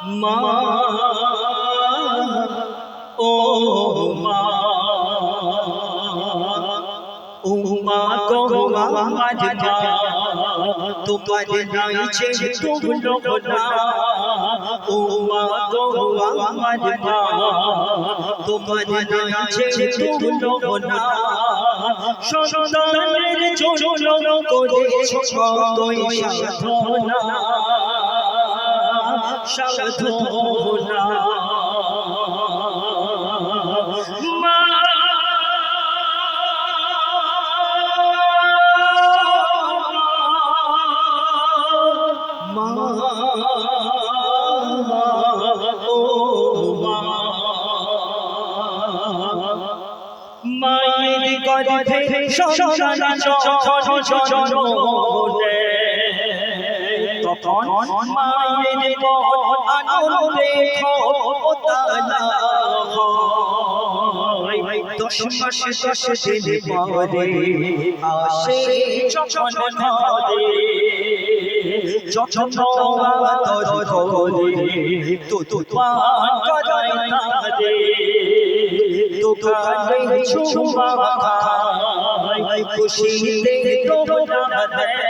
মা ও মা উমা গোমা মাজমা তোমার নাইছে তুমলো না উমা গোমা মাজমা তোমার নাইছে তুমলো না সন্তানের জন্য করেছ কতই সাধনা। ও মা মায়ের গর্ভে সন্তান জন্ম তখন মায়ের মন আনন্দে খোতালা হয়। দশ মাস দশ দিন পরে আসে যখন ঘরে যখন আদর করে তো তো পান করায় তারে দোকানে চুমা খায় খুশিতে তোমরা দেয়।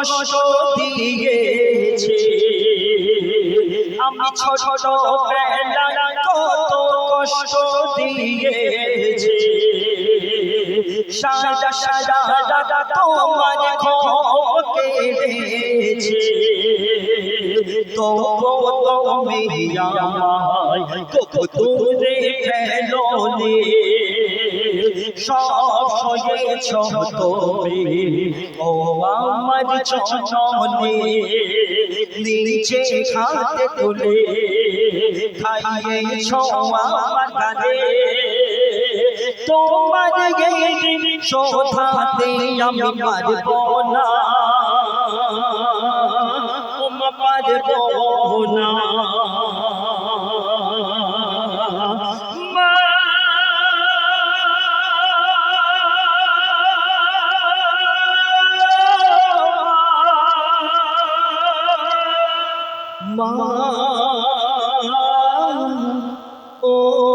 কষ্ট দিয়েছে আমি ছোট বেলায় কত কষ্ট দিয়েছে সাদা সাদা দাদা তোমার কেড়েছে তবু তুমি আমায় কবু দূরে ফেলোনি সব সয়েছ তুমি ও আমার চরণে নিচে খাতে তুলে খাইয়েছ আমার গানে। তোমার গেলি শোধাতে আমি পারব না। পারব না। মা ও